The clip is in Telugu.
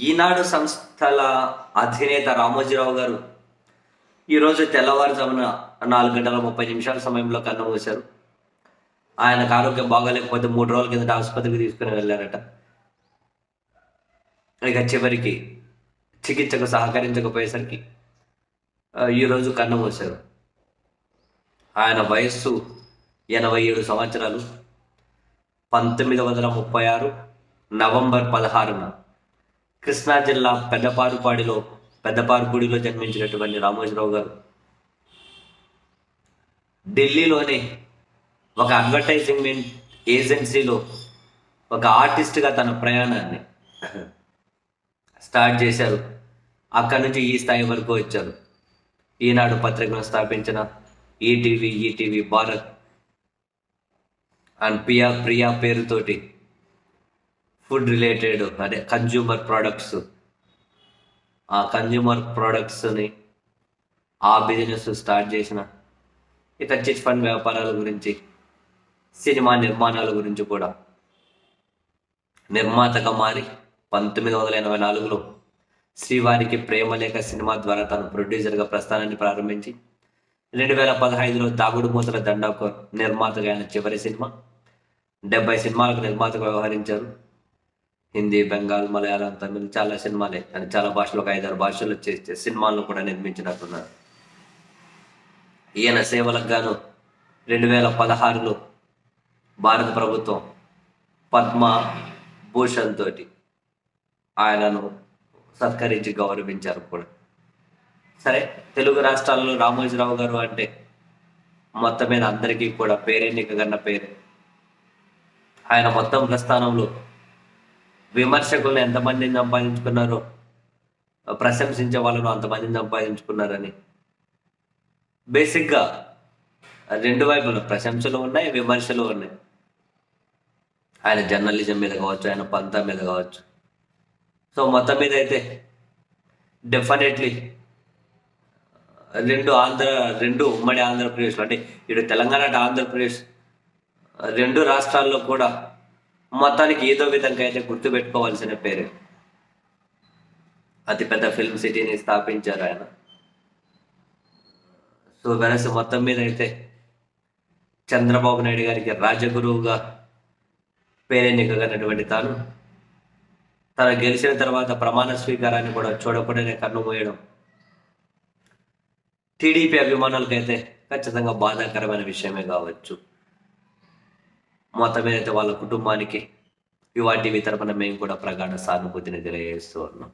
ఈనాడు సంస్థల అధినేత రామోజీరావు గారు ఈరోజు తెల్లవారుజామున నాలుగు గంటల ముప్పై నిమిషాల సమయంలో కన్నుమూశారు ఆయనకు ఆరోగ్యం బాగాలేకపోతే మూడు రోజుల కిందట ఆసుపత్రికి తీసుకుని వెళ్ళారట. ఇక చివరికి చికిత్సకు సహకరించకపోయేసరికి ఈరోజు కన్నుమూశారు ఆయన వయస్సు ఎనభై ఏడు సంవత్సరాలు పంతొమ్మిది వందల ముప్పై ఆరు నవంబర్ పదహారున కృష్ణా జిల్లా పెద్దపారుపాడిలో పెద్దపారుపూడిలో జన్మించినటువంటి రామోజీరావు గారు. ఢిల్లీలోని ఒక అడ్వర్టైజింగ్ ఏజెన్సీలో ఒక ఆర్టిస్ట్గా తన ప్రయాణాన్ని స్టార్ట్ చేశారు. అక్కడి నుంచి ఈ స్థాయి వరకు వచ్చారు. ఈనాడు పత్రికను స్థాపించిన ETV ETV Bharat and Piya Priya పేరుతోటి ఫుడ్ రిలేటెడ్ అదే కన్జ్యూమర్ ప్రోడక్ట్స్ ఆ కన్జ్యూమర్ ప్రోడక్ట్స్ని ఆ బిజినెస్ స్టార్ట్ చేసిన ఇక చిట్ ఫండ్ వ్యాపారాల గురించి సినిమా నిర్మాణాల గురించి కూడా. నిర్మాతగా మారి పంతొమ్మిది వందల ఎనభై నాలుగులో శ్రీవారికి ప్రేమలేఖ సినిమా ద్వారా తన ప్రొడ్యూసర్గా ప్రస్థానాన్ని ప్రారంభించి రెండు వేల పదహైదులో దాగుడు మూతల దండాకు నిర్మాతగా అయిన చివరి సినిమా డెబ్బై సినిమాలకు నిర్మాతగా వ్యవహరించారు. హిందీ బెంగాల్ మలయాళం తమిళ్ చాలా సినిమాలే. అని చాలా భాషలు ఒక ఐదారు భాషల్లో చేస్తే సినిమాలను కూడా నిర్మించినట్టున్నారు. ఈయన సేవలకు గాను రెండు వేల పదహారులో భారత ప్రభుత్వం పద్మ భూషణ్ తోటి ఆయనను సత్కరించి గౌరవించారు కూడా. సరే తెలుగు రాష్ట్రాల్లో రామోజీరావు గారు అంటే మొత్తం మీద అందరికీ కూడా పేరెన్నిక కన్న పేరే. ఆయన మొత్తం ప్రస్థానంలో విమర్శకులను ఎంతమందిని సంపాదించుకున్నారో ప్రశంసించే వాళ్ళను అంతమందిని సంపాదించుకున్నారని. బేసిక్గా రెండు వైపులు ప్రశంసలు ఉన్నాయి విమర్శలు ఉన్నాయి. ఆయన జర్నలిజం మీద కావచ్చు ఆయన పంత మీద కావచ్చు. సో మొత్తం మీద అయితే డెఫినెట్లీ రెండు ఆంధ్ర రెండు ఉమ్మడి ఆంధ్రప్రదేశ్లో అంటే ఇటు తెలంగాణ ఆంధ్రప్రదేశ్ రెండు రాష్ట్రాల్లో కూడా మొత్తానికి ఏదో విధంగా అయితే గుర్తుపెట్టుకోవాల్సిన పేరు. అతిపెద్ద ఫిల్మ్ సిటీని స్థాపించారు ఆయన. సో వెరసి మొత్తం మీద అయితే చంద్రబాబు నాయుడు గారికి రాజగురువుగా పేరెన్నికగానటువంటి తాను. తను గెలిచిన తర్వాత ప్రమాణ స్వీకారాన్ని కూడా చూడకుండానే కన్నుమూయడం టీడీపీ అభిమానులకైతే ఖచ్చితంగా బాధాకరమైన విషయమే కావచ్చు. మొత్తం వాళ్ళ కుటుంబానికి వాటి టీవీ తరపున మేము కూడా ప్రగాఢ సానుభూతిని తెలియజేస్తూ ఉన్నాం.